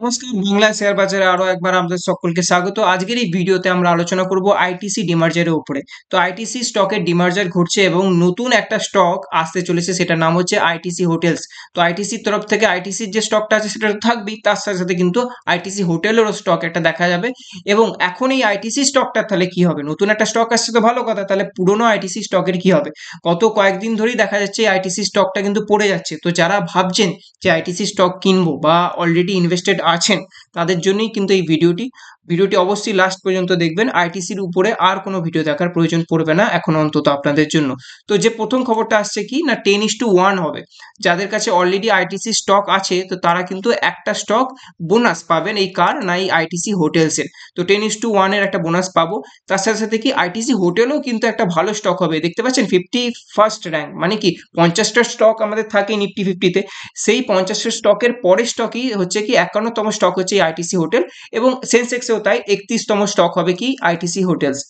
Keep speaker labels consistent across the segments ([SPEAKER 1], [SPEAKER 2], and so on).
[SPEAKER 1] নমস্কার বাংলা শেয়ার বাজারে আরও একবার আমাদের সকলকে স্বাগত আজকের এই ভিডিওতে আমরা আলোচনা করব আইটিসি ডিমার্জারের উপরে তো আইটিসি স্টকের ডিমার্জার ঘটছে এবং নতুন একটা স্টক আসতে চলেছে সেটার নাম হচ্ছে আইটিসি হোটেলস তো আইটিসির তরফ থেকে আইটিসির যে স্টকটা আছে সেটা থাকবেই তার সাথে সাথে কিন্তু আইটিসি হোটেলেরও স্টক একটা দেখা যাবে এবং এখন এই আইটিসি স্টকটা তাহলে কি হবে নতুন একটা স্টক আসছে তো ভালো কথা তাহলে পুরোনো আইটিসি স্টকের কি হবে গত কয়েকদিন ধরেই দেখা যাচ্ছে আইটিসি স্টকটা কিন্তু পড়ে যাচ্ছে তো যারা ভাবছেন যে আইটিসি স্টক কিনবো বা অলরেডি ইনভেস্টেড আছেন, তাদের জন্যই কিন্তু এই ভিডিওটি। ভিডিওটি অবশ্যই লাস্ট পর্যন্ত দেখবেন। আইটিসির উপরে আর কোনো ভিডিও দেখার প্রয়োজন পড়বে না এখন অন্তত আপনাদের জন্য। তো যে প্রথম খবরটা আসছে কি? না টেন ইস টু ওয়ান হবে। যাদের কাছে অলরেডি আইটিসি স্টক আছে, তো তারা কিন্তু একটা স্টক বোনাস পাবেন এই কার না এই আইটিসি হোটেলসের তো টেন ইস টু ওয়ানের একটা বোনাস পাবো। তার সাথে সাথে কি? আইটিসি হোটেলও কিন্তু একটা ভালো স্টক হবে। দেখতে পাচ্ছেন ফিফটি ফার্স্ট র্যাঙ্ক মানে কি? পঞ্চাশটা স্টক আমাদের থাকে নিফটি ফিফটিতে সেই পঞ্চাশটা স্টকের পরের স্টকই হচ্ছে কি? একান্নতম স্টক হচ্ছে আইটিসি হোটেল এবং সেন্সেক্সেও তাই একত্রিশতম স্টক হবে কি আইটিসি হোটেলস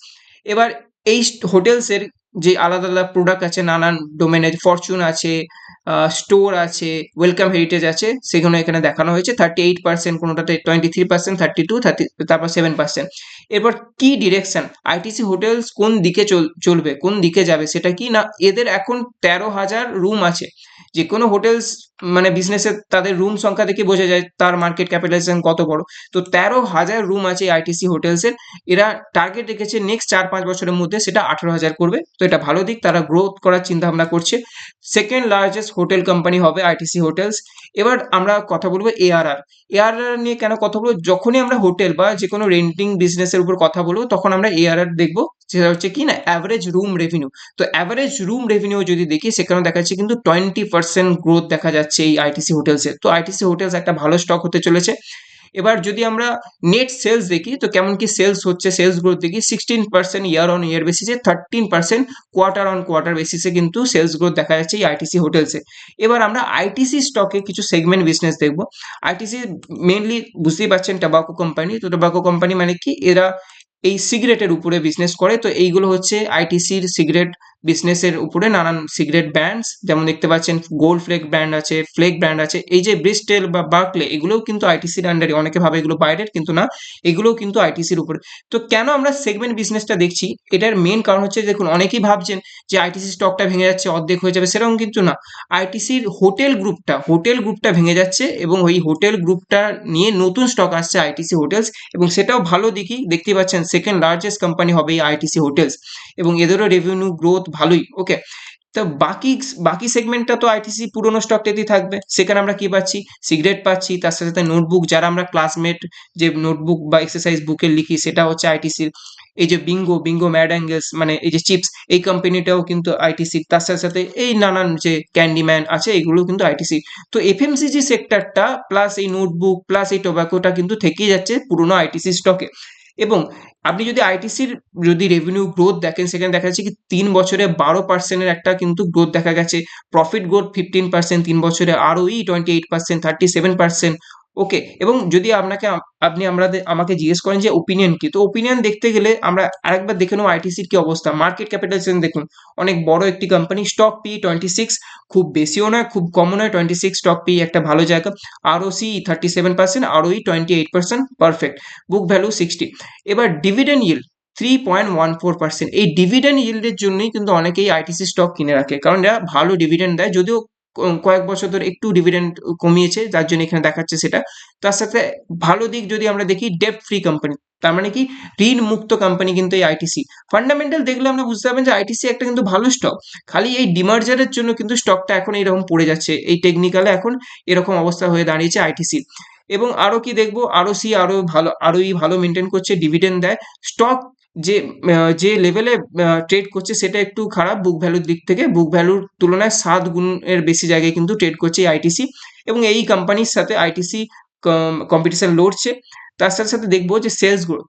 [SPEAKER 1] এবার এই হোটেলসের যে আলাদা আলাদা প্রোডাক্ট আছে, নানান ডোমেনের ফরচুন আছে স্টোর আছে ওয়েলকাম হেরিটেজ আছে, সেগুলো এখানে দেখানো হয়েছে। Thirty eight percent কোনোটাতে twenty three percent thirty two thirty তারপর সেভেন পার্সেন্ট এরপর কি ডিরেকশন আইটিসি হোটেলস কোন দিকে চলবে, কোন দিকে যাবে, সেটা কি না? এদের এখন তেরো হাজার রুম আছে। যে কোনো হোটেলস মানে বিজনেসের তাদের রুম সংখ্যা দেখে বোঝা যায়, তার মার্কেট ক্যাপিটালাইজেশন কত বড়। তো তেরো হাজার রুম আছে আইটিসি হোটেলসের এরা। টার্গেট রেখেছে নেক্সট চার পাঁচ বছরের মধ্যে, সেটা আঠেরো হাজার করবে। তো এটা ভালো দিক, তারা গ্রোথ করার চিন্তা ভাবনা করছে। সেকেন্ড লার্জেস্ট হোটেল কোম্পানি হবে আইটিসি হোটেলস এবার আমরা কথা বলব এআরআর এআরআর নিয়ে কেন কথা বলব? যখনই আমরা হোটেল বা যে কোনো রেন্টিং বিজনেসের উপর কথা বলব, তখন আমরা এআরআর দেখব, সেটা হচ্ছে কি না অ্যাভারেজ রুম রেভিনিউ তো অ্যাভারেজ রুম রেভিনিউ যদি দেখি সেখানে দেখা যাচ্ছে কিন্তু টোয়েন্টি পার্সেন্ট গ্রোথ দেখা যাচ্ছে এই আইটিসি হোটেলসে তো আইটিসি হোটেলস একটা ভালো স্টক হতে চলেছে। এবার যদি আমরা নেট সেলস দেখি, তো কেমন কি সেলস হচ্ছে? সেলস গ্রোথ দেখি sixteen percent year on year বেসিসে thirteen percent quarter on quarter বেসিসে কিন্তু সেলস গ্রোথ দেখা যাচ্ছে এই আইটিসি হোটেলসে এবার আমরা আইটিসি স্টকে কিছু সেগমেন্ট বিজনেস দেখব। আইটিসি মেনলি বুঝতেই পারছেন টোবাকো কোম্পানি তো টোবাকো কোম্পানি মানে কি? এরা এই সিগারেটের উপরে বিজনেস করে, তো এইগুলো হচ্ছে আইটিসির সিগারেট বিজনেসের উপরে নানান সিগারেট ব্র্যান্ডস যেমন দেখতে পাচ্ছেন গোল্ড ফ্লেক ব্র্যান্ড আছে ফ্লেক ব্র্যান্ড আছে, এই যে ব্রিস্টেল বা বার্কলে এগুলোও কিন্তু আইটিসির আন্ডারে অনেকে ভাবে এগুলো বাইরের কিন্তু না, এগুলোও কিন্তু আইটিসির উপরে। তো কেন আমরা সেগমেন্ট বিজনেসটা দেখছি? এটার মেন কারণ হচ্ছে, দেখুন, অনেকেই ভাবছেন যে আইটিসি স্টকটা ভেঙে যাচ্ছে, অর্ধেক হয়ে যাবে, সেরকম কিন্তু না। আইটিসির হোটেল গ্রুপটা হোটেল গ্রুপটা ভেঙে যাচ্ছে এবং ওই হোটেল গ্রুপটা নিয়ে নতুন স্টক আসছে আইটিসি হোটেলস এবং সেটাও ভালো দিকই দেখতে পাচ্ছেন সেকেন্ড লার্জেস্ট কোম্পানি হবে এই আইটিসি হোটেলস এবং এদেরও রেভিনিউ গ্রোথ ভালোই ওকে তো বাকি বাকি সেগমেন্টটা তো আইটিসি পুরোনো স্টকটাতেই থাকবে। সেখানে আমরা কি পাচ্ছি? সিগারেট পাচ্ছি, তার সাথে সাথে নোটবুক যারা আমরা ক্লাসমেট যে নোটবুক বা এক্সারসাইজ বুকে লিখি, সেটা হচ্ছে আইটিসির এই যে বিঙ্গো বিঙ্গো ম্যাড অ্যাঙ্গেলস মানে এই যে চিপস এই কোম্পানিটাও কিন্তু আইটিসি তার সাথে সাথে এই নানান যে ক্যান্ডিম্যান আছে এগুলো কিন্তু আইটিসি তো এফএমসিজি সেক্টরটা প্লাস এই নোটবুক প্লাস এই টোব্যাকোটা কিন্তু থেকেই যাচ্ছে পুরোনো আইটিসি স্টকে এবং আপনি যদি আইটিসির যদি রেভিনিউ গ্রোথ দেখেন, সেখানে দেখা যাচ্ছে কি তিন বছরে বারো পার্সেন্টের একটা কিন্তু গ্রোথ দেখা গেছে। প্রফিট গ্রোথ ফিফটিন পার্সেন্ট তিন বছরে আরও ই twenty eight percent thirty seven percent okay এবং যদি আপনাকে আপনি আমাদের আমাকে জিজ্ঞেস করেন যে ওপিনিয়ন কি, তো ওপিনিয়ন দেখতে গেলে আমরা আরেকবার দেখে নেব আইটিসির কি অবস্থা। মার্কেট ক্যাপিটালাইজেশন দেখুন, অনেক বড় একটি company stock P twenty six খুব বেশিও নয়, খুব কমও নয় টোয়েন্টি সিক্স স্টক পি একটা ভালো জায়গা। আরও সি থার্টি সেভেন পার্সেন্ট আরও ই twenty eight percent perfect book value sixty এবার dividend yield three point one four percent এই ডিভিডেন্ড ইল্ডের জন্যই কিন্তু অনেকেই আইটিসি স্টক কিনে রাখে, কারণ এরা ভালো ডিভিডেন্ড দেয়, যদিও কয়েক বছর ধরে একটু ডিভিডেন্ড কমিয়েছে, যার জন্য এখানে দেখাচ্ছে সেটা। তার সাথে ভালো দিক যদি আমরা দেখি ডেপ ফ্রি কোম্পানি তার মানে কি? ঋণ মুক্ত কোম্পানি কিন্তু এই আইটিসি ফান্ডামেন্টাল দেখলে আমরা বুঝতে পারবেন যে আইটিসি একটা কিন্তু ভালো স্টক খালি এই ডিমার্জারের জন্য কিন্তু স্টকটা এখন এইরকম পড়ে যাচ্ছে। এই টেকনিক্যালে এখন এরকম অবস্থা হয়ে দাঁড়িয়েছে আইটিসি এবং আরও কি দেখব? আরও সি আরও ভালো, আরোই ভালো মেনটেন করছে ডিভিডেন্ড দেয়। স্টক যে যে লেভেলে ট্রেড করছে সেটা একটু খারাপ। বুক ভ্যালুর দিক থেকে বুক ভ্যালুর তুলনায় সাত গুণের বেশি জায়গায় কিন্তু ট্রেড করছে আইটিসি এবং এই কোম্পানির সাথে আইটিসি কম্পিটিশন লড়ছে। তার সাথে সাথে দেখব যে sales growth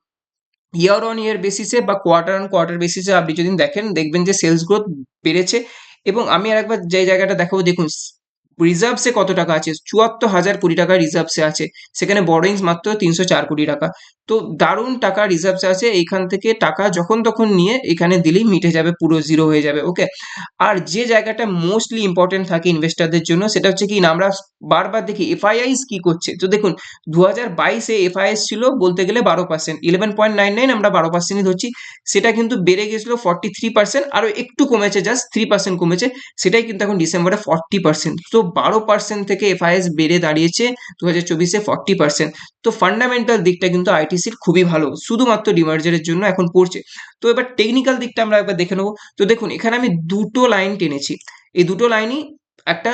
[SPEAKER 1] year on year বেসিসে বা কোয়ার্টার অন কোয়ার্টার বেসিসে আপনি যদি দেখেন, দেখবেন যে সেলস গ্রোথ বেড়েছে এবং আমি আর একবার যে জায়গাটা দেখাবো, দেখুন রিজার্ভসে কত টাকা আছে? চুয়াত্তর হাজার কোটি টাকা রিজার্ভসে আছে। সেখানে বরোইংস মাত্র তিনশো চার কোটি টাকা। তো দারুণ টাকা রিজার্ভসে আছে। এইখান থেকে টাকা যখন তখন নিয়ে এখানে দিলেই মিটে যাবে, পুরো জিরো হয়ে যাবে ওকে আর যে জায়গাটা মোস্টলি ইম্পর্টেন্ট থাকে ইনভেস্টারদের জন্য, সেটা হচ্ছে কি আমরা বারবার দেখি এফআইআইস কি করছে? তো দেখুন দু হাজার বাইশে এফআইএস ছিল বলতে গেলে বারো percent eleven point nine nine আমরা বারো পার্সেন্টই ধরছি। সেটা কিন্তু বেড়ে গেছিল ফর্টি থ্রি পার্সেন্ট আরও একটু কমেছে জাস্ট থ্রি পার্সেন্ট কমেছে। সেটাই কিন্তু এখন ডিসেম্বরে ফর্টি পার্সেন্ট তো বারো পার্সেন্ট থেকে এফআইএস বেড়ে দাঁড়িয়েছে দু হাজার চব্বিশে ফর্টি পার্সেন্ট তো ফান্ডামেন্টাল দিকটা কিন্তু আইটিসির খুবই ভালো, শুধুমাত্র ডিমার্জারের জন্য এখন পড়ছে। তো এবার টেকনিক্যাল দিকটা আমরা একবার দেখে নেব। তো দেখুন, এখানে আমি দুটো লাইন টেনেছি। এই দুটো লাইনই একটা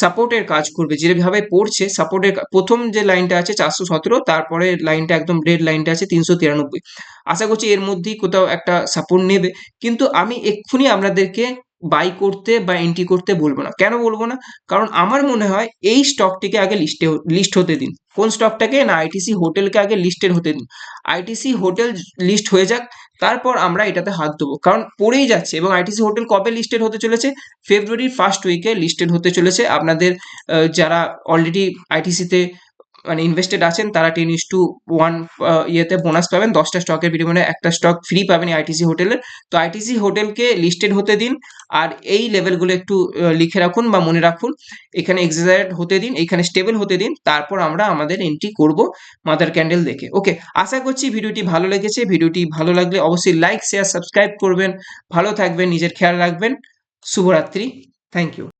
[SPEAKER 1] সাপোর্টের কাজ করবে যেভাবে পড়ছে সাপোর্টের প্রথম যে লাইনটা আছে চারশো সতেরো, তারপরে লাইনটা একদম রেড লাইনটা আছে তিনশো তিরানব্বই। আশা করছি এর মধ্যেই কোথাও একটা সাপোর্ট নেবে। কিন্তু আমি এক্ষুনি আপনাদেরকে বাই করতে বা এন্ট্রি করতে বলব না। কেন বলব না? কারণ আমার মনে হয় এই স্টকটিকে আগে লিস্টে লিস্ট হতে দিন। কোন স্টকটাকে না আইটিসি হোটেলকে আগে লিস্টেড হতে দিন। আইটিসি হোটেল লিস্ট হয়ে যাক, তারপর আমরা এটাতে হাত দেবো। কারণ পড়েই যাচ্ছে এবং আইটিসি হোটেল কবে লিস্টেড হতে চলেছে? ফেব্রুয়ারির ফার্স্ট উইকে লিস্টেড হতে চলেছে। আপনাদের যারা অলরেডি আইটিসিতে মানে ইনভেস্টেড আছেন, তারা টেন ইস টু ওয়ান ইয়েতে বোনাস পাবেন। দশটা স্টকের বিনিময়ে একটা স্টক ফ্রি পাবেন আইটিসি হোটেলের তো আইটিসি হোটেলকে লিস্টেড হতে দিন, আর এই লেভেলগুলো একটু লিখে রাখুন বা মনে রাখুন। এখানে এক্সাজারেট হতে দিন, এখানে স্টেবল হতে দিন, তারপর আমরা আমাদের এন্ট্রি করব মাদার ক্যান্ডেল দেখে। ওকে আশা করছি ভিডিওটি ভালো লেগেছে। ভিডিওটি ভালো লাগলে অবশ্যই লাইক শেয়ার সাবস্ক্রাইব করবেন। ভালো থাকবেন, নিজের খেয়াল রাখবেন। শুভরাত্রি। Thank you